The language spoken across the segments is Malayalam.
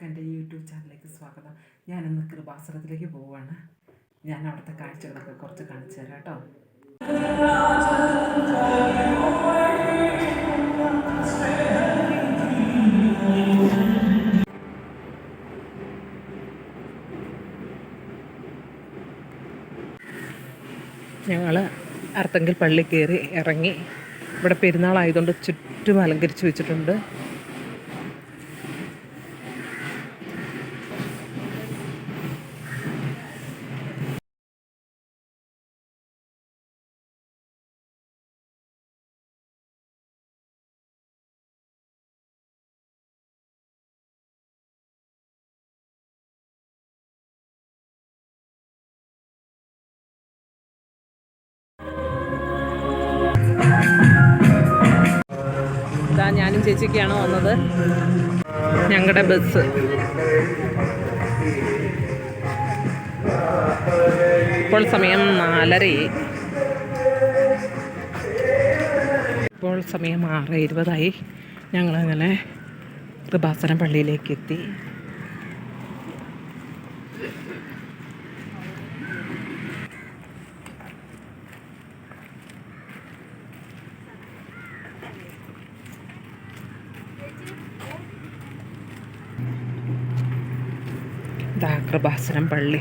എല്ലാവർക്കും എന്റെ യൂട്യൂബ് ചാനലിലേക്ക് സ്വാഗതം. ഞാനിന്ന് കൃപാസനത്തിലേക്ക് പോവുകയാണ് ഞാൻ അവിടുത്തെ കാഴ്ചകളൊക്കെ കുറച്ച് കാണിച്ചു തരാം കേട്ടോ. ഞങ്ങൾ അർത്തങ്കിൽ പള്ളി കയറി ഇറങ്ങി. ഇവിടെ പെരുന്നാളായതുകൊണ്ട് ചുറ്റും അലങ്കരിച്ച് വെച്ചിട്ടുണ്ട്. ഞാനും ചേച്ചിക്കാണ് വന്നത്? ഞങ്ങളുടെ ബസ് ഇപ്പോൾ സമയം നാലരയായി. ഇപ്പോൾ സമയം ആറ് ഇരുപതായി. ഞങ്ങളങ്ങനെ കൃപാസനം പള്ളിയിലേക്ക് എത്തി ഇതാ കൃപാസനം പള്ളി.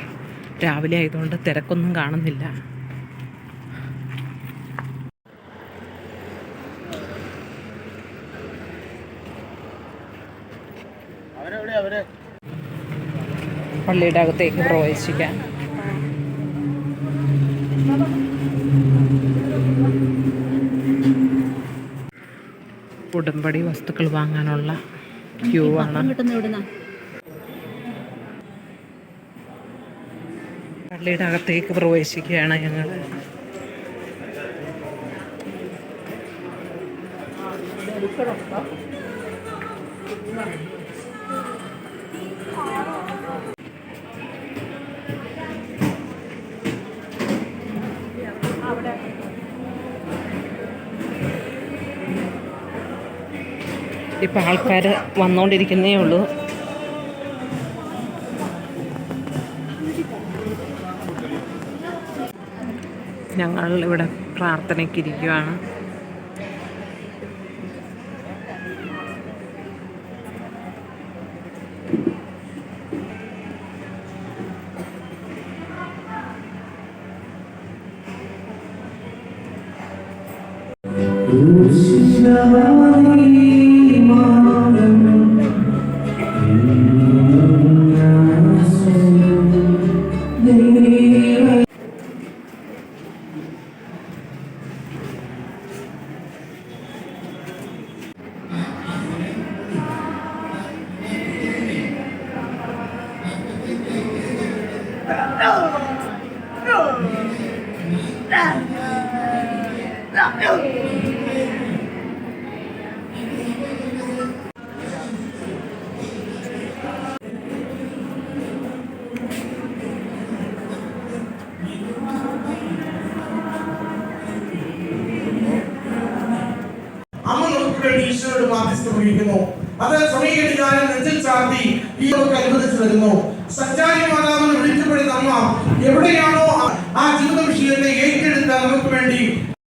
രാവിലെ ആയതുകൊണ്ട് തിരക്കൊന്നും കാണുന്നില്ല. പള്ളിയുടെ അകത്തേക്ക് പ്രവേശിക്കാൻ. ഉടമ്പടി വസ്തുക്കൾ വാങ്ങാനുള്ള ക്യൂ ആണ്. പള്ളിയുടെ അകത്തേക്ക് പ്രവേശിക്കുകയാണ് ഞങ്ങൾ ഇപ്പം ആൾക്കാർ വന്നുകൊണ്ടിരിക്കുന്നേ ഉള്ളൂ. ഞങ്ങൾ ഇവിടെ പ്രാർത്ഥനയ്ക്ക് ഇരിക്കുകയാണ് അമ്മ നമുക്ക് വേണ്ടി ഈശോയോട് മാധ്യസ്ഥം വഹിക്കുന്നു അത് സമീകരിക്കാനും നെഞ്ചിൽ ചാർത്തി ഈ നമുക്ക് അനുവദിച്ചു വരുന്നു സഞ്ചാരി മാതാവിനെ വിളിക്കപ്പെടുന്ന അമ്മ എവിടെയാണോ ആ- ജീവിത വിഷയത്തെ ഏറ്റെടുത്ത് നമുക്ക് വേണ്ടി